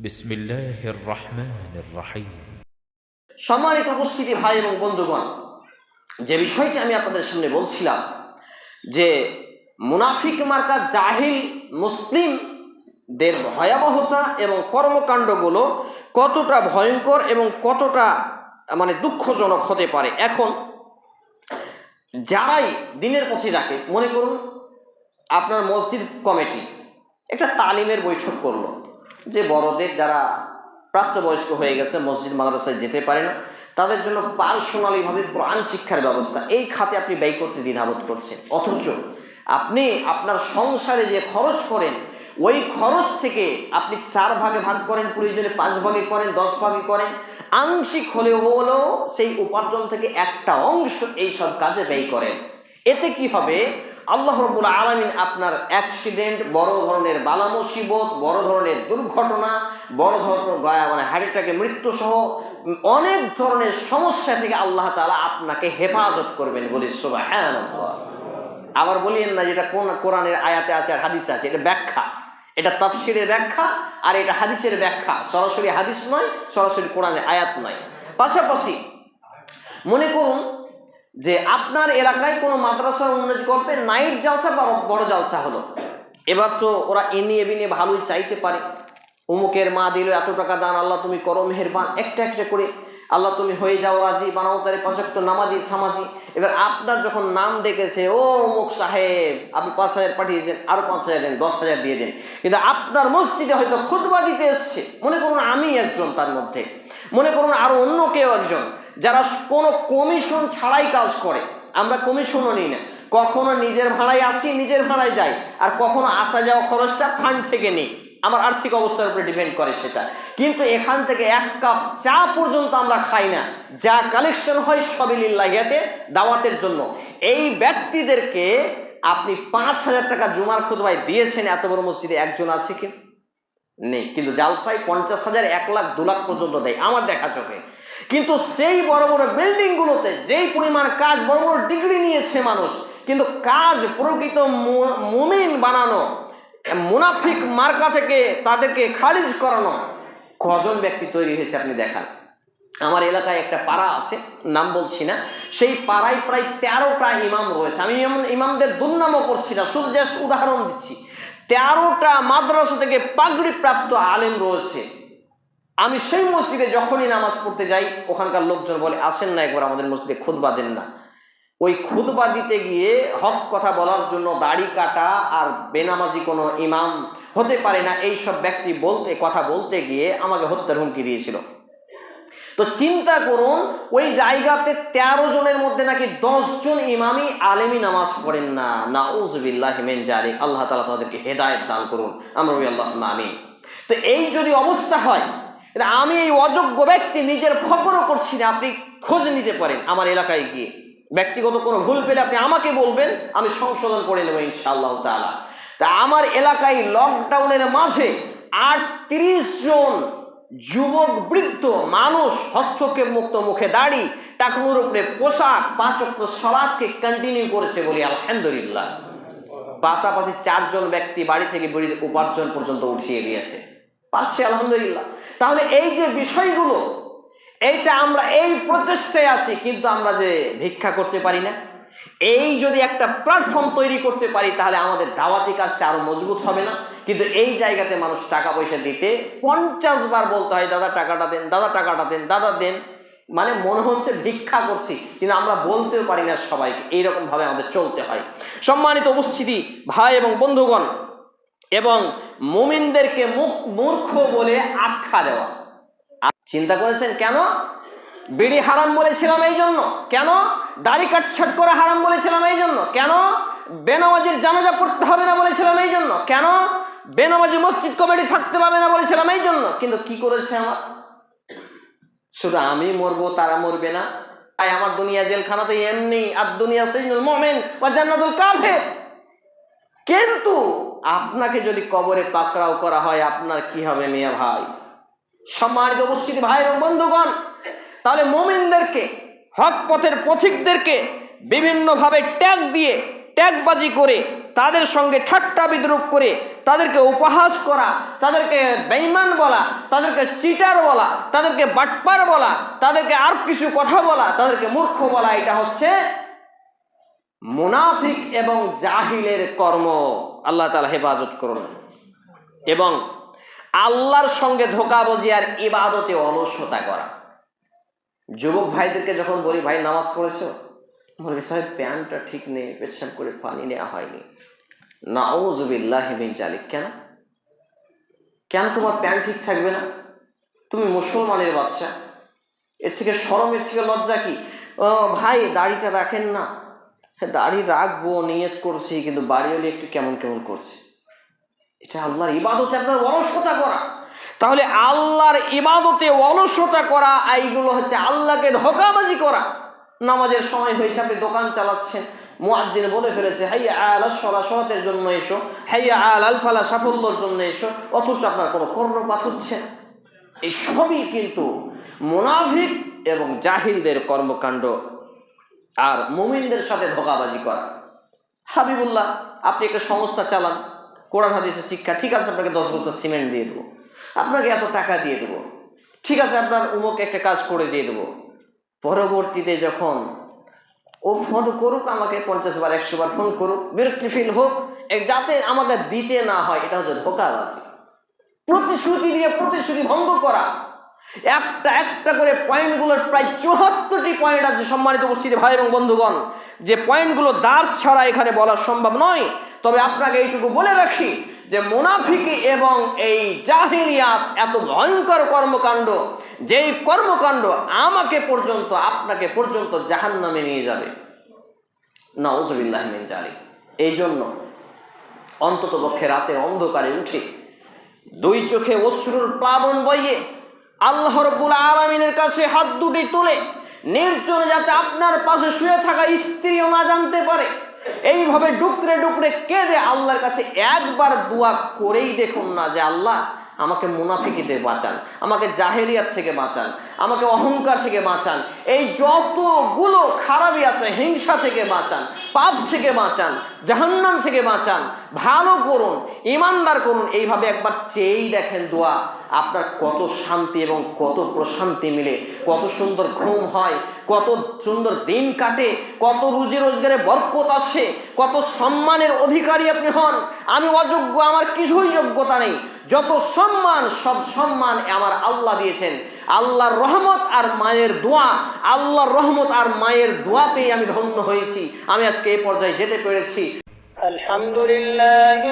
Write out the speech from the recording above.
বিসমিল্লাহির রহমানির রহিম। সম্মানিত উপস্থিতি ভাই এবং বন্ধুগণ, যে বিষয়টি আমি আপনাদের সামনে বলছিলাম, যে মুনাফিক মার্কা জাহিল মুসলিমদের ভয়াবহতা এবং কর্মকাণ্ডগুলো কতটা ভয়ঙ্কর এবং কতটা মানে দুঃখজনক হতে পারে। এখন যারাই দিনের পথে রাখে মনে করুন আপনার মসজিদ কমিটি একটা তালিমের বৈঠক করল। যে বড়দের যারা প্রাপ্তবয়স্ক হয়ে গেছে, মসজিদ, মাদ্রাসায় যেতে পারে না, তাদের জন্য পার্সোনালিভাবে কোরআন শিক্ষার ব্যবস্থা। এই খাতে আপনি ব্যয় করতে দ্বিধাবোধ করছেন। অথচ আপনি আপনার সংসারে যে খরচ করেন, ওই খরচ থেকে আপনি চার ভাগে ভাগ করেন প্রয়োজনে পাঁচ ভাগে করেন, দশ ভাগে করেন। আংশিক হলেও হলেও সেই উপার্জন থেকে একটা অংশ এই সব কাজে ব্যয় করেন। এতে কি হবে? আল্লাহ রবুল আলমিন আপনার অ্যাক্সিডেন্ট বড় ধরনের বালা মুসিবত, বড় ধরনের দুর্ঘটনা, বড় ধরনের মানে হার্ট অ্যাটাকে মৃত্যু সহ অনেক ধরনের সমস্যা থেকে আল্লাহ তাআলা আপনাকে হেফাজত করবেন বলি সবাই হ্যাঁ আবার বলিয়েন না যেটা কোন কোরআনের আয়াতে আছে আর হাদিসে আছে, এটা ব্যাখ্যা। এটা তাফসিরের ব্যাখ্যা আর এটা হাদিসের ব্যাখ্যা। সরাসরি হাদিস নয়, সরাসরি কোরআনের আয়াত নয়। পাশাপাশি মনে করুন যে আপনার এলাকায় কোনো মাদ্রাসার উন্নতি করবে, নাইট জালসা বা বড় জালসা হলো। এবার তো ওরা এনিয়ে বিনিয়ে ভালোই চাইতে পারে। অমুকের মা দিল, এত টাকা দান, আল্লাহ তুমি করো, মেহেরবান, একটা একটা করে। আল্লাহ তুমি হয়ে যাও, রাজি বানাও তারে পাঁচক্ত নামাজি, সামাজি। এবার আপনার যখন নাম ডেকেছে, ও অমুক সাহেব, আপনি পাঁচ হাজার পাঠিয়েছেন, আরও পাঁচ হাজার দেন, দশ হাজার দিয়ে দেন। কিন্তু আপনার মসজিদে হয়তো খুতবা দিতে এসছে। মনে করুন আমি একজন তার মধ্যে। মনে করুন আরও অন্য কেউ একজন। যারা কোনো কমিশন ছাড়াই কাজ করে, আমরা কমিশনও নিই না। কখনো নিজের ভাড়ায় আসি, নিজের ভাড়ায় যাই, আর কখনো আসা যাওয়া খরচটা ফান্ড থেকে নিই। আমার আর্থিক অবস্থার উপরে ডিপেন্ড করে সেটা। কিন্তু এখান থেকে এক কাপ চা পর্যন্ত আমরা খাই না। যা কালেকশন হয় সবিলিল্লাহিয়াতে দাওয়াতের জন্য। এই ব্যক্তিদেরকে আপনি পাঁচ হাজার টাকা জুমার খুতবায় দিয়েছেন, এত বড় মসজিদে একজন আছে কি? নেই। কিন্তু জালসাই পঞ্চাশ হাজার, এক লাখ, দু লাখ পর্যন্ত দেয় আমার দেখা চোখে। কিন্তু সেই বড় বড় বিল্ডিং গুলোতে যেই পরিমাণ কাজ, বড় বড় ডিগ্রি নিয়েছে মানুষ, কিন্তু কাজ প্রকৃত মুমিন বানানো, মুনাফিক মার্কা থেকে তাদেরকে খারিজ করানো, কজন ব্যক্তি তৈরি হয়েছে আপনি দেখান। আমার এলাকায় একটা পাড়া আছে, নাম বলছি না। সেই পাড়ায় প্রায় তেরোটা ইমাম রয়েছে। আমি ইমামদের দুর্নামও করছি না, শুধু উদাহরণ দিচ্ছি। তেরোটা মাদ্রাসা থেকে পাগড়ি প্রাপ্ত আলেম রয়েছে। আমি সেই মসজিদে যখনই নামাজ পড়তে যাই, ওখানকার লোকজন বলে, আসেন না একবার আমাদের মসজিদে খুদবা দেন না। ওই খুদবা দিতে গিয়ে হক কথা বলার জন্য দাড়ি কাটা আর বেনামাজি কোনো ইমাম হতে পারে না এই সব ব্যক্তি বলতে, কথা বলতে গিয়ে আমাকে হত্যার হুমকি দিয়েছিল। তো চিন্তা করুন, ওই জায়গাতে তেরো জনের মধ্যে নাকি জন ইমামই আলেমি নামাজ পড়েন না। না উজবিল্লাহ মেন জারি আল্লাহ তালা তাদেরকে হেদায়ত দান করুন। আমরা আল্লাহ আমি তো এই যদি অবস্থা হয় আমি এই অযোগ্য ব্যক্তি নিজের ফকরও করছি না, আপনি খোঁজ নিতে পারেন আমার এলাকায় গিয়ে। ব্যক্তিগত কোনো ভুল পেলে আপনি আমাকে বলবেন, আমি সংশোধন করে নেব ইনশাআল্লাহ তাআলা। তা আমার এলাকায় লকডাউনের মাঝে আটত্রিশ জন যুবক বৃদ্ধ মানুষ হস্তক্ষেপ মুক্ত মুখে দাড়ি টাকনুর উপরে পোশাক পাঁচ অক্ট সলাদকে কন্টিনিউ করেছে বলি আলহামদুলিল্লাহ। পাশাপাশি চারজন ব্যক্তি বাড়ি থেকে বেরিয়ে উপার্জন পর্যন্ত উঠিয়ে দিয়েছে। পাচ্ছে আলহামদুলিল্লাহ। তাহলে এই যে বিষয়গুলো, এইটা আমরা এই প্রচেষ্টায় আছি, কিন্তু আমরা যে ভিক্ষা করতে পারি না। এই যদি একটা প্ল্যাটফর্ম তৈরি করতে পারি, তাহলে আমাদের দাওয়াতি কাজটা আরও মজবুত হবে না। কিন্তু এই জায়গাতে মানুষ টাকা পয়সা দিতে পঞ্চাশ বার বলতে হয়, দাদা, টাকাটা দেন, দাদা, টাকাটা দেন, দাদা, দেন। মানে মনে হচ্ছে ভিক্ষা করছি, কিন্তু আমরা বলতেও পারি না সবাইকে। এইরকম ভাবে আমাদের চলতে হয়। সম্মানিত উপস্থিতি, ভাই এবং বন্ধুগণ, এবং মুমিনদেরকে মুখ, মূর্খ বলে আখ্যা দেওয়া। চিন্তা করেছেন কেন? বিড়ি হারাম বলেছিলাম এই জন্য। কেন? দাড়ি কাটছাট করে হারাম বলেছিলাম এই জন্য। কেন? বেনামাজির জানাজা পড়তে হবে না বলেছিলাম এই জন্য। কেন? বেনামাজি মসজিদ কমিটি থাকতে পারবে না বলেছিলাম এই জন্য কিন্তু কি করেছে আমার? শুধু আমি মরবো, তারা মরবে না। তাই আমার দুনিয়া জেলখানা তো এমনি, আর দুনিয়া সৈনুল মোমেন বা জান্নাতুল কাফের। কিন্তু আপনাকে যদি কবরে পাকড়াও করা হয়, আপনার কি হবে মিয়া ভাই? সম্মানিত উপস্থিতি ভাই এবং বন্ধুগণ, তাহলে মোমিনদেরকে, হক পথের পথিকদেরকে বিভিন্নভাবে ট্যাগ দিয়ে, ট্যাগবাজি করে তাদের সঙ্গে ঠাট্টা বিদ্রুপ করে তাদেরকে উপহাস করা, তাদেরকে বেইমান বলা, তাদেরকে চিটার বলা, তাদেরকে বাটপার বলা, তাদেরকে আর কিছু কথা বলা, তাদেরকে মূর্খ বলা, এটা হচ্ছে মুনাফিক এবং জাহিলের কর্ম। আল্লাহ তালা হেফাজত করুন। এবং আল্লাহর সঙ্গে ধোকাবাজি আর ইবাদতে অলসতা করা। যুবক ভাইদেরকে যখন বলি, ভাই, নামাজ পড়েছো? বলে, সাহেব প্যান্টটা ঠিক নেই পেছাব করে পানি নেওয়া হয়নি। না ওজুবিল্লাহ বিন চালিক কেন? কেন তোমার প্যান্ট ঠিক থাকবে না? তুমি মুসলমানের বাচ্চা। এর থেকে শরমের থেকে লজ্জা কি? ও ভাই, দাড়িটা রাখেন না। দাড়ি রাখব, নিয়ত করছি, কিন্তু বাড়ি হলে একটু কেমন কেমন করছে। এটা আল্লাহর ইবাদতে, আপনার অলসতা করা। তাহলে আল্লাহর ইবাদতে অলসতা করা, এইগুলো হচ্ছে আল্লাহকে ধোকাবাজি করা। নামাজের সময় হয়েছে আপনি দোকান চালাচ্ছেন। মুয়াজ্জিন বলে ফেলেছে, হাইয়া আল সলা, সলাতের জন্য এসো। হাইয়া আল আল ফালা সাফল্যর জন্য এসো। অথচ আপনার কোনো কর্ণপাত হচ্ছে। এই সবই কিন্তু মুনাফিক এবং জাহিলদের কর্মকাণ্ড আর মুমিনদের সাথে ধোকাবাজি করা। হাবিবুল্লাহ, আপনি একটা সংস্থা চালান, কোরআন হাদিসের শিক্ষা, ঠিক আছে, আপনাকে দশ বছর সিমেন্ট দিয়ে দেবো। আপনাকে এত টাকা দিয়ে দেবো। ঠিক আছে, আপনার উমুক একটা কাজ করে দিয়ে দেবো। পরবর্তীতে যখন ও ফোন করুক আমাকে পঞ্চাশ বার, একশো বার ফোন করুক, বিরক্তি ফিল হোক যাতে আমাকে দিতে না হয়, এটা হচ্ছে ধোকাবাজি। প্রতিশ্রুতি দিয়ে প্রতিশ্রুতি ভঙ্গ করা। একটা একটা করে পয়েন্টগুলোর প্রায় চুয়াত্তরটি পয়েন্ট আছে সম্মানিত উপস্থিতি ভাই এবং বন্ধুগণ। যে পয়েন্টগুলো দাস ছাড়া এখানে বলা সম্ভব নয়। তবে আপনাকে এইটুকু বলে রাখি যে মুনাফিকি এবং এই জাহিরিয়াত এত ভয়ঙ্কর কর্মকাণ্ড, যেই কর্মকাণ্ড আমাকে পর্যন্ত, আপনাকে পর্যন্ত জাহান নামে নিয়ে যাবে। নওজবিল্লাহ মিন জালিক। এই জন্য অন্তত পক্ষে রাতে অন্ধকারে উঠে, দুই চোখে অশ্রুর প্লাবন বইয়ে আল্লাহ রব্বুল আলমিনের কাছে হাত দুটি তুলে, নির্জনে যাতে আপনার পাশে শুয়ে থাকা স্ত্রীও না জানতে পারে এইভাবে ডুকরে ডুকরে কে কেঁদে আল্লাহর কাছে একবার দোয়া করেই দেখুন না যে আল্লাহ আমাকে মুনাফিকিতে বাঁচান, আমাকে জাহেরিয়াত থেকে বাঁচান, আমাকে অহংকার থেকে বাঁচান। এই যতগুলো খারাপই আছে, হিংসা থেকে বাঁচান, পাপ থেকে বাঁচান, জাহান্নাম থেকে বাঁচান, ভালো করুন, ইমানদার করুন, এইভাবে একবার চেয়েই দেখেন দোয়া। আপনার কত শান্তি এবং কত প্রশান্তি মিলে, কত সুন্দর ঘুম হয়, কত সুন্দর দিন কাটে, কত রুজি রোজগারে বরকত আসে, কত সম্মানের অধিকারী আপনি হন। আমি অযোগ্য, আমার কিছুই যোগ্যতা নেই। যত সম্মান, সব সম্মান আমার আল্লাহ দিয়েছেন। আল্লাহর রহমত আর মায়ের দোয়া, আল্লাহর রহমত আর মায়ের দোয়া পেয়ে আমি ধন্য হয়েছি। আমি আজকে এই পর্যায়ে যেতে পেরেছি। আলহামদুলিল্লাহ